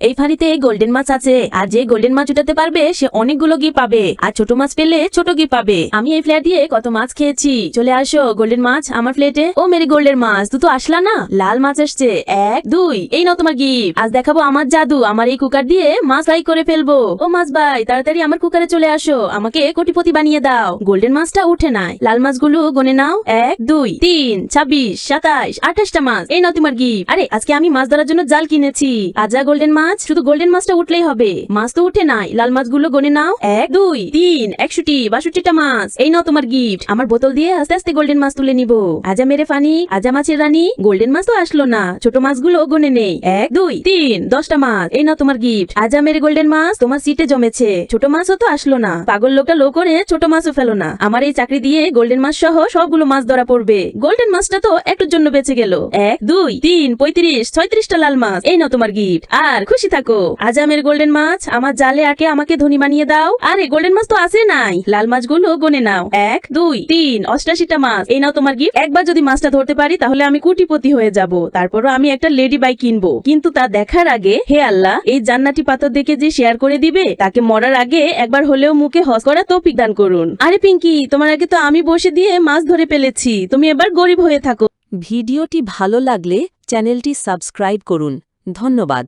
এই ফাঁড়িতে গোল্ডেন মাছ আছে, আর যে গোল্ডেন মাছ উঠাতে পারবে, সে অনেকগুলো গি পাবে। আর ছোট মাছ পেলে ছোট গি পাবে। আমি এই ফ্ল্যাট দিয়ে কত মাছ খেয়েছি। চলে আসো, গোল্ডেন মাছ, আমার ফ্লেটে ও মেরি গোল্ডেন মাছ তুই তো আসলা না? লাল মাছ আসছে। এক, দুই, এই নাও তোমার গিফট। আজ দেখাবো আমার জাদু, আমার এই কুকার দিয়ে মাছ ফ্রাই করে ফেলব। ও মাছ ভাই তাড়াতাড়ি আমার কুকারে চলে আসো। আমাকে কোটিপতি বানিয়ে দাও। গোল্ডেন মাছটা উঠে নাই। লাল মাছগুলো গনে নাও। এক, দুই, তিন, ছাব্বিশ, সাতাইশ, আঠাশটা মাছ। এই নাও তোমার গিফট। আরে, আজকে আমি মাছ ধরার জন্য জাল কিনেছি। আজা গোল্ডেন মাছ। শুধু গোল্ডেন মাছটা উঠলেই হবে। মাছ তো উঠে নাই। লাল মাছগুলো গনে নাও। এক, দুই, তিন, একষট্টি, বাষট্টিটা মাছ। এই নাও তোমার গিফট আমার বোতল দিয়ে আস্তে আস্তে গোল্ডেন মাছ তুলে নিব। আজা মেরে ফানি, আজা মাছের রানী গোল্ডেন মাছ তো আসলো না। ছোট মাছগুলো গনে নেই। এক, দুই, তিন, দশটা মাছ। এই নাও তোমার গিফট আজা মেরে গোল্ডেন মাছ তোমার সিটে জমেছে। ছোট মাছও তো আসলো না। পাগল লোকটা লো করে ছোট মাছও ফেলো না। আমার এই চাকরি দিয়ে গোল্ডেন মাছ সহ সবগুলো মাছ ধরা পড়বে। গোল্ডেন মাছটা তো একটুর জন্য বেঁচে গেল। এক, দুই, তিন, পঁয়ত্রিশ, ছয়ত্রিশটা লাল মাছ। এই নাও তোমার গিফট আর খুশি থাকো। আজ আমের গোল্ডেন মাছ, আমার জালে আটকে আমাকে ধনী বানিয়ে দাও। আরে, গোল্ডেন মাছ তো আছে নাই। লাল মাছগুলো গনে নাও। এক, দুই, তিন, অষ্টাশিটা মাছ। এই নাও তোমার গিফট একবার যদি মাছটা ধরতে পারি, তাহলে আমি কোটিপতি হয়ে যাব। তারপরও আমি একটা লেডি বাইক কিনবো। কিন্তু তা দেখার আগে, হে আল্লাহ, এই জান্নাতি পাথর দেখে যে শেয়ার করে দিবে, তাকে মরার আগে একবার হলেও মুখে হস করা তৌফিক দান করুন। আরে পিঙ্কি, তোমার আগে তো আমি বসে দিয়ে মাছ ধরে ফেলেছি। তুমি এবার গরিব হয়ে থাকো। ভিডিওটি ভালো লাগলে চ্যানেলটি সাবস্ক্রাইব করুন। ধন্যবাদ।